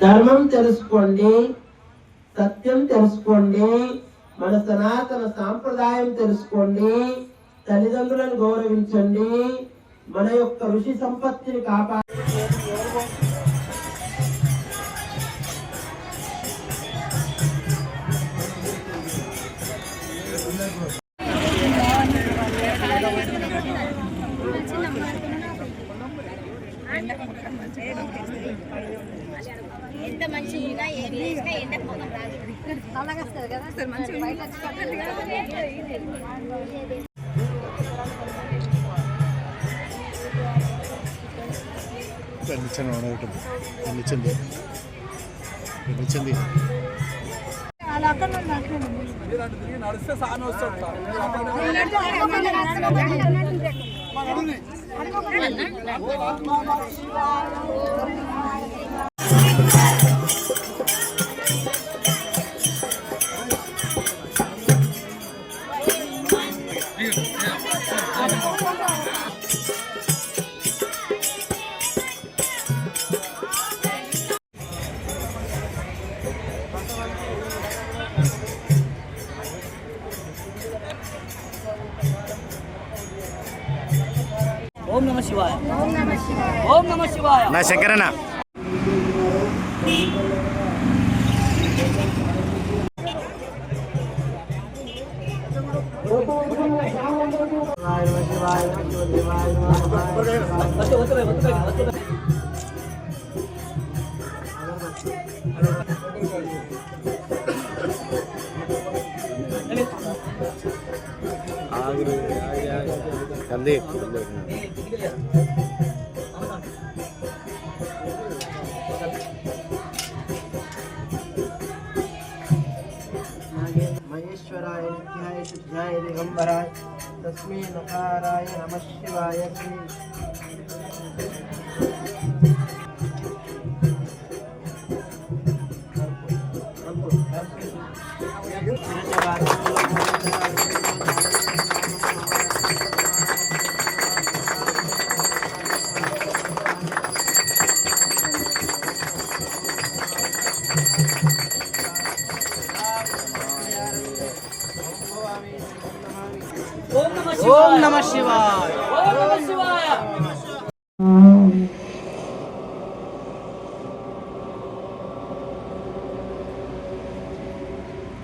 ధర్మం తెలుసుకోండి సత్యం తెలుసుకోండి మన సనాతన సాంప్రదాయం తెలుసుకోండి తల్లిదండ్రులను గౌరవించండి మన యొక్క ఋషి సంపత్తిని కాపాడు ఎంత మంచిగా ఉన్నా ఏం చేసినా ఎండకు రాదు. అలాగే వస్తుంది కదా. సార్ మంచిగా బయట నిచ్చెన ఉండటం నిచ్చింది నిచ్చింది ఓం నమ శివాయ. ఓం నమ శివాయ. నా శంకరన్న. వద్దు, తస్మై నకారాయ నమ శివాయ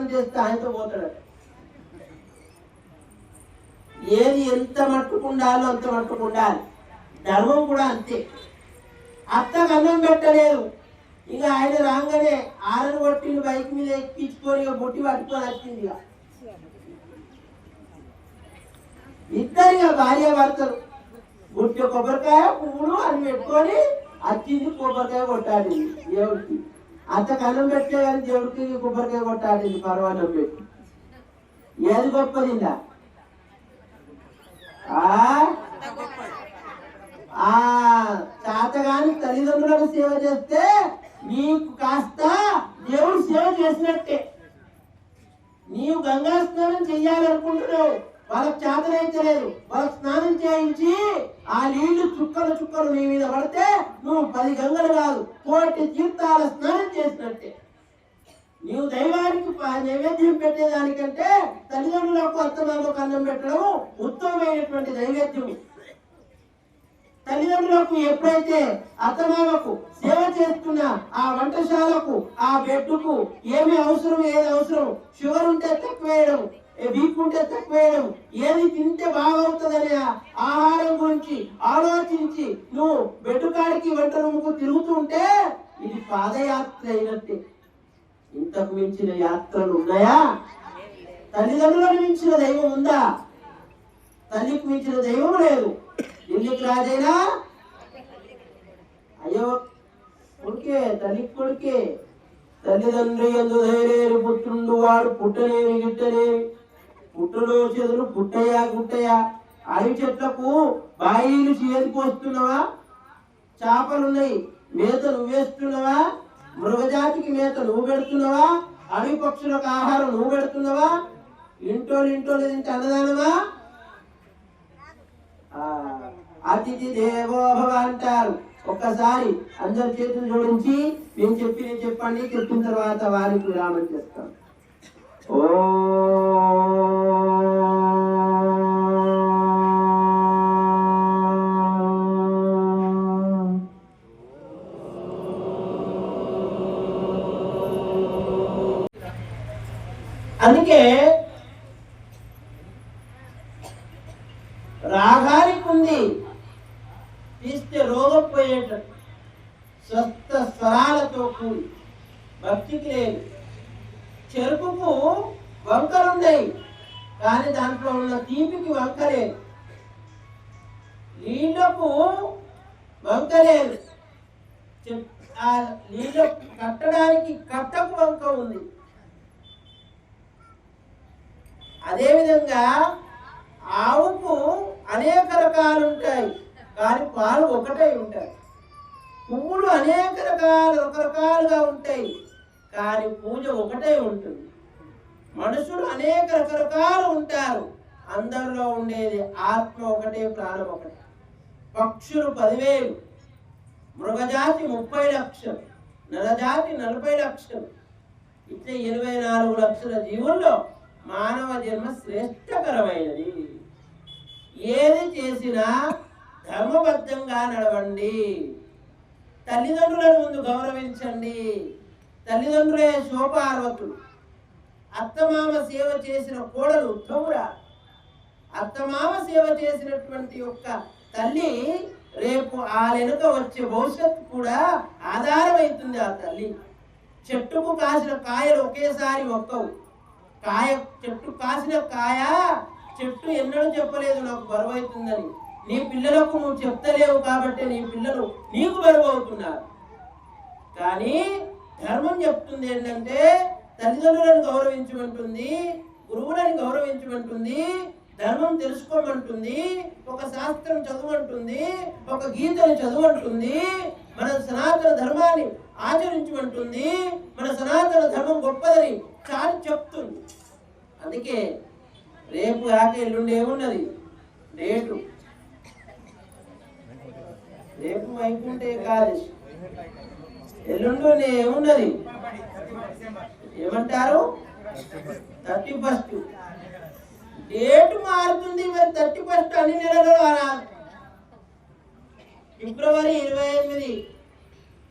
ఉన్నవాడు చేస్తే ఆయనతో పోతాడట. ఏది ఎంత మట్టుకు ఉండాలో అంత మట్టుకు ఉండాలి. ధర్మం కూడా అంతే. అత్త కన్నం పెట్టలేదు. ఇక ఆయన రాగానే ఆరని కొట్టిన బైక్ మీద ఎక్కించుకొని ఇక బొట్టి పట్టుకొని వచ్చింది ఇక. ఇద్దరు ఇక భార్య భర్తలు. గుట్టి కొబ్బరికాయ పువ్వులు అని పెట్టుకొని అచ్చింది కొబ్బరికాయ కొట్టాలి దేవుడికి. అంత కళ్ళం పెట్టే కానీ దేవుడికి కొబ్బరికాయ కొట్టాలి పర్వాన్నం పెట్టి ఏది గొప్పదిందా ఆ? ఆ చాతగాని తల్లిదండ్రులకు సేవ చేస్తే నీకు కాస్త దేవుడు సేవ చేసినట్టే. నీవు గంగా స్నానం చెయ్యాలనుకుంటున్నావు. వాళ్ళకి చేతనైతలేదు వాళ్ళకి స్నానం చేయించి ఆ నీళ్ళు చుక్కలు చుక్కలు నీ మీద పడితే నువ్వు పది గంగలు కాదు కోటి తీర్థాల స్నానం చేసినట్టే. నీవు దైవానికి నైవేద్యం పెట్టేదానికంటే తల్లిదండ్రులకు అత్తమామకు అన్నం పెట్టడం ఉత్తమమైనటువంటి నైవేద్యం. తల్లిదండ్రులకు ఎప్పుడైతే అత్తమామకు సేవ చేస్తున్న ఆ వంటశాలకు ఆ బెడ్కు ఏమి అవసరం ఏది అవసరం? షుగర్ ఉంటే తక్కువ వేయడం. ఉంటే తక్కువేయడం ఏది తింటే బాగవుతుందనే ఆహారం గురించి ఆలోచించి నువ్వు బెడ్ కాడికి వంట రూముకు తిరుగుతుంటే ఇది పాదయాత్ర అయినట్టే. ఇంతకు మించిన యాత్రలు ఉన్నాయా? తల్లిదండ్రులను మించిన దైవం ఉందా? తల్లికి మించిన దైవం లేదు. ఎందుకు రాజైనా? అయ్యో కొడుకే తల్లి కొడుకే. తల్లిదండ్రి ఎందు ధైర్యం పుట్టుండు వాడు పుట్టలేని గిట్టలేని పుట్టులో చేతులు పుట్టయ్యా గుట్టయా? అవి చెట్లకు బాయిలు చేరుకొస్తున్నావా చేపలున్నాయి. మేత నువ్వేస్తున్నావా మృగజాతికి మేత నువ్వు పెడుతున్నావా? అడవి పక్షులకు ఆహారం నువ్వు పెడుతున్నావా? ఇంటోళ్ళు ఇంటోళ్ళు తింటే అన్నదానమా? అతిథి దేవోభవ అంటారు. ఒక్కసారి అందరి చేతులు జోడించి నేను చెప్పి నేను చెప్పండి చెప్పిన తర్వాత వారికి విరామం చేస్తాను. ఓ అందుకే రాగానికి నీళ్ళకు వంక లేదు ఆ నీళ్ళు కట్టడానికి కట్టకు వంక ఉంది. అదేవిధంగా ఆవుకు అనేక రకాలు ఉంటాయి కానీ పాలు ఒకటే ఉంటాయి పువ్వులు అనేక రకాల రకరకాలుగా ఉంటాయి కానీ పూజ ఒకటే ఉంటుంది. మనుషులు అనేక రకరకాలు ఉంటారు అందరిలో ఉండేది ఆత్మ ఒకటే ప్రాణం ఒకటే. పక్షులు పదివేలు. మృగజాతి ముప్పై లక్షలు. నరజాతి నలభై లక్షలు. ఇట్లా ఇరవై నాలుగు లక్షల జీవుల్లో మానవ జన్మ శ్రేష్టకరమైనది. ఏది చేసినా ధర్మబద్ధంగా నడవండి. తల్లిదండ్రులను ముందు గౌరవించండి. తల్లిదండ్రులే శోపార్వతులు. అత్తమామ సేవ చేసిన కోడలు ఉత్తమురా అత్తమామ సేవ చేసినటువంటి యొక్క తల్లి రేపు ఆ వెనుక వచ్చే భవిష్యత్తు కూడా ఆధారమవుతుంది ఆ తల్లి. చెట్టుకు కాసిన కాయలు ఒకేసారి ఒక్కవు. కాయ చెట్టు కాసిన కాయ చెట్టు ఎన్నడూ చెప్పలేదు నాకు బరువు అవుతుందని నీ పిల్లలకు నువ్వు చెప్తలేవు కాబట్టి నీ పిల్లలు నీకు బరువు అవుతున్నారు కానీ ధర్మం చెప్తుంది ఏంటంటే తల్లిదండ్రులను గౌరవించమంటుంది గురువులను గౌరవించమంటుంది ధర్మం తెలుసుకోమంటుంది ఒక శాస్త్రం చదవంటుంది ఒక గీతను చదవంటుంది మన సనాతన ధర్మాన్ని ఆచరించమంటుంది మన సనాతన ధర్మం గొప్పదని చాలు చెప్తుంది. అందుకే రేపు కాక ఎల్లుండి ఏమున్నది? రేటు. రేపు వైకుంఠ ఏకాదశి. ఎల్లుండి ఏమున్నది? ఏమంటారు? Thirty first. డేట్ మారుతుంది మరి థర్టీ ఫస్ట్ అన్ని నెలలో ఫిబ్రవరి ఇరవై ఎనిమిది.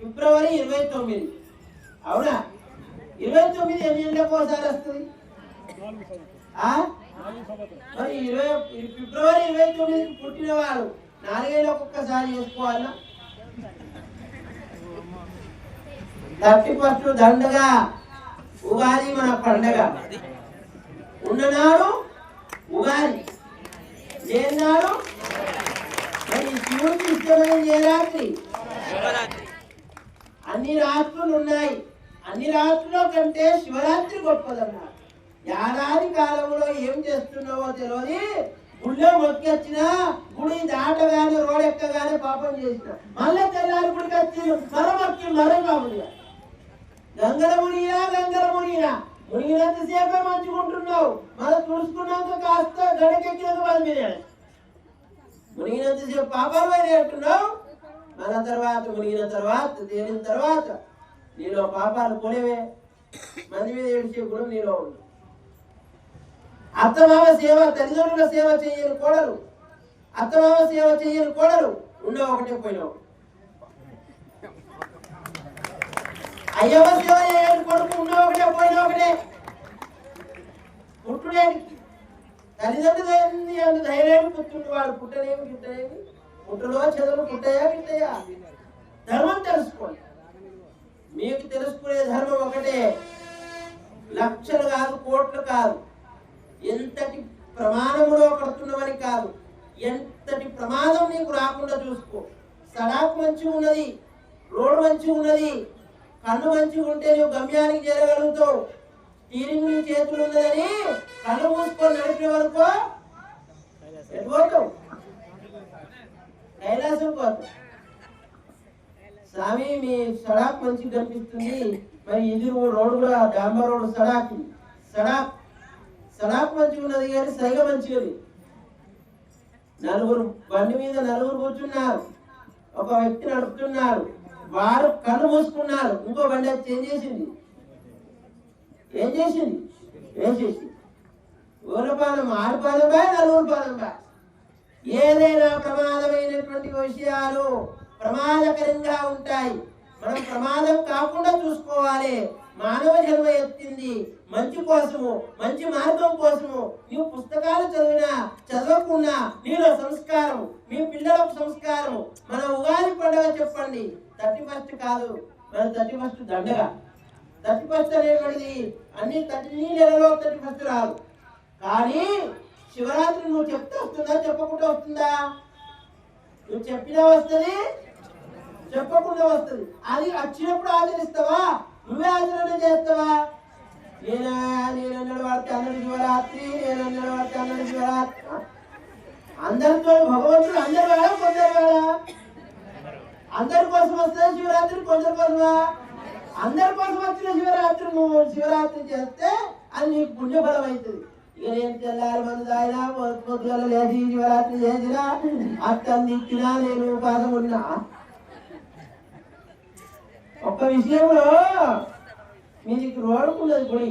ఫిబ్రవరి ఇరవై తొమ్మిది. అవునా? ఇరవై తొమ్మిది ఎన్ని నెలలకు ఒకసారి వస్తుంది? మరి ఇరవై ఫిబ్రవరి ఇరవై తొమ్మిది పుట్టిన వాడు నాలుగేళ్ళు ఒక్కొక్కసారి చేసుకోవాలా? థర్టీ ఫస్ట్ దండగా. ఉగాది మన పండగ. ఉన్ననాడు ఉగాది. లేనాడు మరి శివుడికి ఇష్టమైనది ఏ రాత్రి అన్ని రాత్రులు ఉన్నాయి. అన్ని రాత్రుల కంటే శివరాత్రి గొప్పదన్నారు ఏడాది కాలంలో ఏం చేస్తున్నావో తెలియదు గుళ్ళో మొక్కొచ్చినా గుడి దాటగానే రోడ్ ఎక్కగానే పాపం చేసిన. మళ్ళీ తెల్లారి గుడికి వచ్చి మరో మొక్కి మరో కావాలి గంగల మునిగినా మునిగినంత మునిగినా మునిగినంతసేపే మంచుకుంటున్నావు. మళ్ళీ తుడుచుకున్నాక కాస్త గడకెక్కినాక వాళ్ళ మీద. మునిగినంతసేపు పాపాలు పైన అంటున్నావు మన తర్వాత మునిగిన తర్వాత తేలిన తర్వాత నీలో పాపాలు కొనేవే మంది మీద ఏడిచే గుణం నీలో ఉంది. అత్తమామ సేవ తల్లిదండ్రుల సేవ చేయని కోడలు. అత్తమామ సేవ చేయని కోడలు. ఉండవు ఒకటే పోయినావు. అయ్యవ సేవ కొడుకు ఉండవు ఒకటే పోయినా ఒకటే. పుట్టుడేంటి తల్లిదండ్రులు ధైర్యం పుట్టిండు వాడు. పుట్టనేమి గిట్టనేమి పుట్టలో చదువు పుట్టయా గిట్టయా ధర్మం తెలుసుకోండి. మీకు తెలుసుకునే ధర్మం ఒకటే. లక్షలు కాదు కోట్లు కాదు. ఎంతటి ప్రమాణములో కడుతున్నవని కాదు. ఎంతటి ప్రమాదం నీకు రాకుండా చూసుకో. సడాకు మంచిగా ఉన్నది రోడ్డు మంచిగా ఉన్నది కళ్ళు మంచిగా ఉంటే నువ్వు గమ్యానికి చేరగలుగుతావు. స్టీరింగ్ నీ చేతులు ఉన్నదని కళ్ళు మూసుకొని నడిపే వరకు పోతావు కైలాసం పోతావు. స్వామి మీ సడాక్ మంచిగా కనిపిస్తుంది. మరి ఇది రోడ్డు కూడా డాంబర్ రోడ్డు సడాక్. సడాక్. సడాక్ మంచిగా ఉన్నది కానీ సైగ మంచిది నలుగురు బండి మీద నలుగురు కూర్చున్నారు. ఒక వ్యక్తి నడుపుతున్నారు. వారు కళ్ళు మూసుకున్నారు. ఇంకో బండి వచ్చి ఏం చేసింది? ఏం చేసింది? ఏం చేసింది ఊరపాలెం ఆరుపాలెంబా నలుగురుపాలెంబా ఏదైనా ప్రమాదమైనటువంటి విషయాలు ప్రమాదకరంగా ఉంటాయి. మనం ప్రమాదం కాకుండా చూసుకోవాలి. మానవ జన్మ ఎత్తింది. మంచి కోసము మంచి మార్గం కోసము నీవు పుస్తకాలు చదివినా చదవకున్నా నీలో సంస్కారం మీ పిల్లలకు సంస్కారం మన ఉగాది పండుగ చెప్పండి. థర్టీ ఫస్ట్ కాదు థర్టీ ఫస్ట్ దండగా. థర్టీ ఫస్ట్ అనేటువంటిది అన్ని థర్టీ నెలలో థర్టీ ఫస్ట్ రాదు. కానీ శివరాత్రి నువ్వు చెప్తే వస్తుందా చెప్పకుండా వస్తుందా? నువ్వు చెప్పినా వస్తుంది చెప్పకుండా వస్తుంది. అది వచ్చినప్పుడు ఆచరిస్తావా? నువ్వే ఆచరణ చేస్తావా? నేను నేను వాడితే అన్నడు శివరాత్రి నేను అన్నాడు వాడితే అన్నడు శివరాత్రి. అందరితో భగవంతుడు అందరు వేళ కొందరు వేళ అందరి కోసం వస్తుంది శివరాత్రి? కొందరి కోసమా? అందరి కోసం వచ్చిన శివరాత్రి నువ్వు శివరాత్రి చేస్తే అది నీకు పుణ్యఫలం అవుతుంది. ఇక నేను తెల్లారి మంది తాగినా పొద్దుగల లేచి శివరాత్రి చేసినా అత్తం తిట్టినా నేను ఉపాసం ఉన్నా. ఒక్క విషయంలో మీకు రోడ్డుకున్నది గుడి.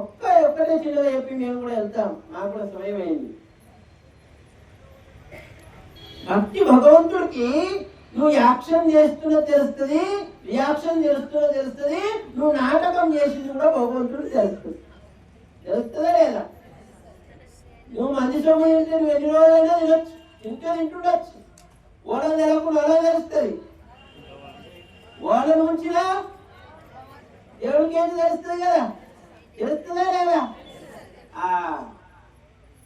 ఒక్క ఒక్కటే చిన్నగా చెప్పి మేము కూడా వెళ్తాం. మాకు కూడా సమయమైంది భక్తి భగవంతుడికి నువ్వు యాక్షన్ చేస్తున్నా తెలుస్తుంది రియాక్షన్ చేస్తున్నా తెలుస్తుంది నువ్వు నాటకం చేసింది కూడా భగవంతుడు తెలుస్తుంది. తెలుస్తుందా లేదా? నువ్వు మంది సొమ్ము తింటే నువ్వు ఎన్ని రోజులైనా తినొచ్చు ఇంకా తింటుండొచ్చు. ఓడ తెలకుండా ఓడం తెలుస్తుంది. ఓడ నుంచినా దేవుడికి ఏంటి తెలుస్తుంది కదా? తెలుస్తుందా లేదా? ఆ,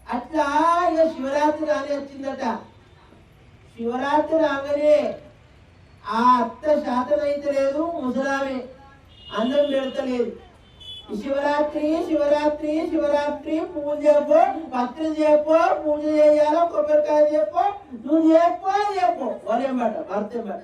అట్లా ఇక శివరాత్రి రాని వచ్చిందట. శివరాత్రి రాగానే ఆ అత్త శాతం అయితే లేదు ముసలామే అందం పెడతలేదు. శివరాత్రి శివరాత్రి శివరాత్రి పూజ చేయపో భక్తులు చేయపో పూజ చేయాలో కొబ్బరికాయ చెప్పో నువ్వు చేయపో చెప్పు వరేం బట్ట భర్త బట్ట